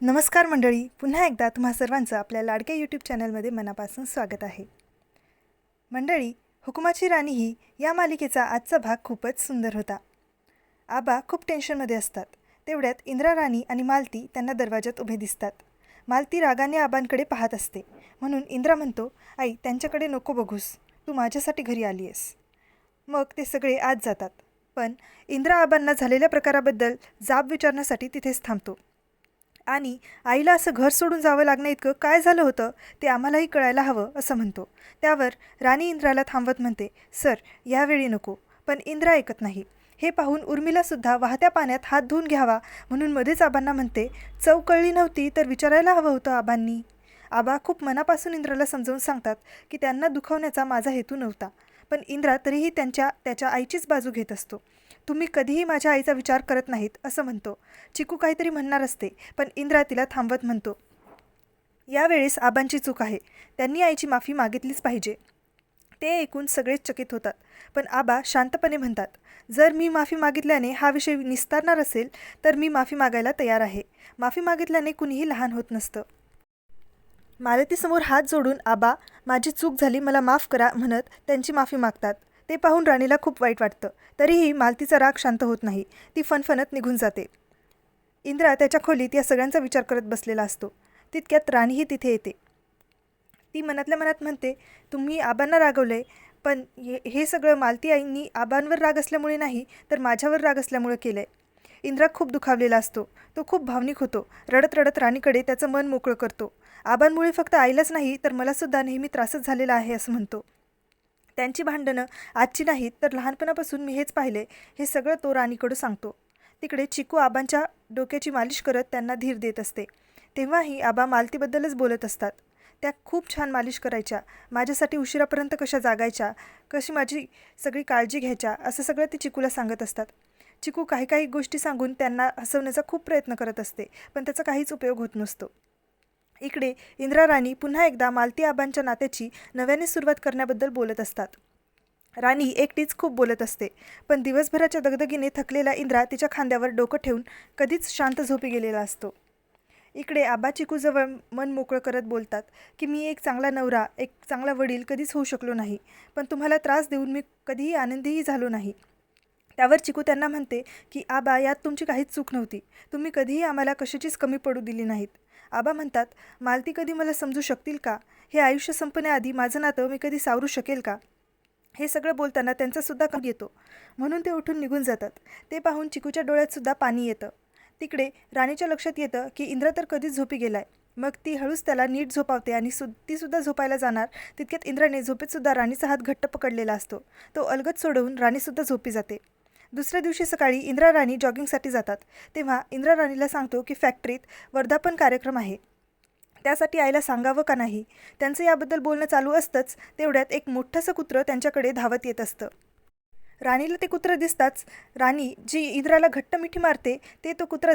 नमस्कार मंडळी पुन्हा एकदा तुम्हा सर्वांचं आपल्या लाडक्या यूट्यूब चॅनलमध्ये मनापासून स्वागत आहे. मंडळी हुकुमाची राणी ही या मालिकेचा आजचा भाग खूपच सुंदर होता. आबा खूप टेन्शनमध्ये असतात. तेवढ्यात इंद्रा राणी आणि मालती त्यांना दरवाजात उभे दिसतात. मालती रागाने आबांकडे पाहत असते. म्हणून इंद्रा म्हणतो आई त्यांच्याकडे नको बघूस. तू माझ्यासाठी घरी आली आहेस. मग ते सगळे आत जातात. पण इंद्रा आबांना झालेल्या प्रकाराबद्दल जाब विचारण्यासाठी तिथेच थांबतो. आणि आईला असं घर सोडून जावं लागणं इतकं काय झालं होतं ते आम्हालाही कळायला हवं असं म्हणतो. त्यावर राणी इंद्राला थांबवत म्हणते सर यावेळी नको पण इंद्रा ऐकत नाही. हे पाहून उर्मिलासुद्धा वाहत्या पाण्यात हात धुवून घ्यावा म्हणून मध्येच आबांना म्हणते चव कळली नव्हती तर विचारायला हवं होतं आबांनी. आबा खूप मनापासून इंद्राला समजावून सांगतात की त्यांना दुखवण्याचा माझा हेतू नव्हता. पण इंद्रा तरीही त्यांच्या त्याच्या आईचीच बाजू घेत असतो. तुम्ही कधीही माझ्या आईचा विचार करत नाहीत असं म्हणतो. चिकू काहीतरी म्हणणार असते पण इंद्रा तिला थांबवत म्हणतो. यावेळेस आबांची चूक आहे. त्यांनी आईची माफी मागितलीच पाहिजे. ते ऐकून सगळेच चकित होतात. पण आबा शांतपणे म्हणतात जर मी माफी मागितल्याने हा विषय निस्तारणार असेल तर मी माफी मागायला तयार आहे. माफी मागितल्याने कुणीही लहान होत नसतं. मालतीसमोर हात जोडून आबा माझी चूक झाली मला माफ करा म्हणत त्यांची माफी मागतात. ते पाहून राणीला खूप वाईट वाटतं. तरीही मालतीचा राग शांत होत नाही. ती फणफणत निघून जाते. इंद्रा त्याच्या खोलीत या सगळ्यांचा विचार करत बसलेला असतो. तितक्यात राणीही तिथे येते. ती मनातल्या मनात म्हणते तुम्ही आबांना रागवलंय पण हे हे सगळं मालती आईंनी आबांवर राग असल्यामुळे नाही तर माझ्यावर राग असल्यामुळे केलं आहे इंद्रा खूप दुखावलेला असतो. तो खूप भावनिक होतो. रडत रडत राणीकडे त्याचं मन मोकळं करतो. आबांमुळे फक्त आईलाच नाही तर मलासुद्धा नेहमी त्रासच झालेला आहे असं म्हणतो. त्यांची भांडणं आजची नाहीत तर लहानपणापासून मी हेच पाहिले हे सगळं तो राणीकडं सांगतो. तिकडे चिकू आबांच्या डोक्याची मालिश करत त्यांना धीर देत असते. तेव्हाही आबा मालतीबद्दलच बोलत असतात. त्या खूप छान मालिश करायच्या. माझ्यासाठी उशिरापर्यंत कशा जागायच्या? कशी माझी सगळी काळजी घ्यायच्या? असं सगळं ते चिकूला सांगत असतात. चिकू काही काही गोष्टी सांगून त्यांना हसवण्याचा खूप प्रयत्न करत असते पण त्याचा काहीच उपयोग होत नसतो. इकडे इंदिरा राणी पुन्हा एकदा मालती आबांच्या नात्याची नव्याने सुरुवात करण्याबद्दल बोलत असतात. राणी एकटीच खूप बोलत असते पण दिवसभराच्या दगदगीने थकलेला इंद्रा तिच्या खांद्यावर डोकं ठेवून कधीच शांत झोपी गेलेला असतो. इकडे आबा चिकूजवळ मन मोकळं करत बोलतात की मी एक चांगला नवरा एक चांगला वडील कधीच होऊ शकलो नाही पण तुम्हाला त्रास देऊन मी कधीही आनंदीही झालो नाही. त्यावर चिकू त्यांना म्हणते की आबा यात तुमची काहीच चूक नव्हती. तुम्ही कधीही आम्हाला कशाचीच कमी पडू दिली नाहीत. आबा म्हणतात मालती कधी मला समजू शकतील का? हे आयुष्य संपण्याआधी माझं नातं मी कधी सावरू शकेल का? हे सगळं बोलताना त्यांचासुद्धा कम येतो. म्हणून ते उठून निघून जातात. ते पाहून चिकूच्या डोळ्यातसुद्धा पाणी येतं. तिकडे राणीच्या लक्षात येतं की इंद्र तर कधीच झोपी गेलाय. मग ती हळूच त्याला नीट झोपावते आणि सु तीसुद्धा झोपायला जाणार. तितक्यात इंद्राने झोपेतसुद्धा राणीचा हात घट्ट पकडलेला असतो. तो अलगद सोडवून राणीसुद्धा झोपी जाते. दुसऱ्या दिवशी सकाळी इंदिरा राणी जॉगिंगसाठी जातात. तेव्हा इंदिरा राणीला सांगतो की फॅक्टरीत वर्धापन कार्यक्रम आहे. त्यासाठी आईला सांगावं का नाही? त्यांचं याबद्दल बोलणं चालू असतंच तेवढ्यात एक मोठंसं कुत्रं त्यांच्याकडे धावत येत असतं. राणीला ते कुत्रं दिसताच राणी जी इंद्राला घट्ट मिठी मारते ते तो कुत्रा